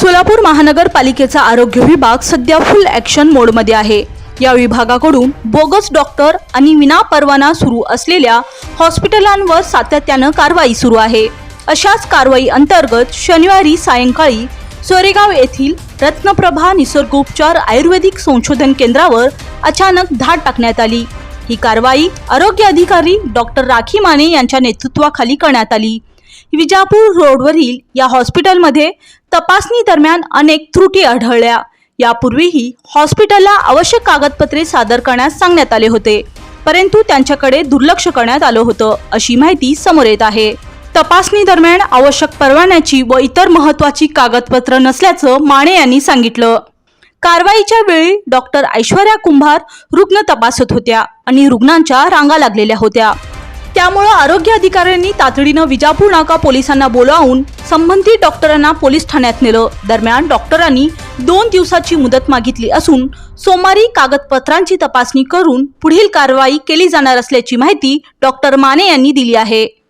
सोलापूर महानगरपालिकेचा आरोग्य विभाग सध्या फुल ॲक्शन मोडमध्ये आहे. या विभागाकडून बोगस डॉक्टर आणि विनापरवाना सुरू असलेल्या हॉस्पिटलांवर सातत्यानं कारवाई सुरू आहे. अशाच कारवाई अंतर्गत शनिवारी सायंकाळी सोरेगाव येथील रत्नप्रभा निसर्गोपचार आयुर्वेदिक संशोधन केंद्रावर अचानक धाड टाकण्यात आली. ही कारवाई आरोग्य अधिकारी डॉक्टर राखी माने यांच्या नेतृत्वाखाली करण्यात आली. विजापूर रोडवरील या हॉस्पिटलमध्ये तपासणी दरम्यान अनेक त्रुटी आढळल्या. यापूर्वीही हॉस्पिटलला आवश्यक कागदपत्रे सादर करण्यास सांगण्यात आले होते. परंतु त्यांच्याकडे दुर्लक्ष करण्यात आलं होतं अशी माहिती समोर येत आहे. तपासणी दरम्यान आवश्यक परवान्याची व इतर महत्वाची कागदपत्र नसल्याचं माने यांनी सांगितलं. कारवाईच्या वेळी डॉक्टर ऐश्वर्या कुंभार रुग्ण तपासत होत्या आणि रुग्णांच्या रांगा लागलेल्या होत्या. त्यामुळं आरोग्य अधिकाऱ्यांनी तातडीनं विजापूर नाका पोलिसांना बोलावून संबंधित डॉक्टरांना पोलीस ठाण्यात नेलं. दरम्यान डॉक्टरांनी दोन दिवसाची मुदत मागितली असून सोमवारी कागदपत्रांची तपासणी करून पुढील कारवाई केली जाणार असल्याची माहिती डॉक्टर माने यांनी दिली आहे.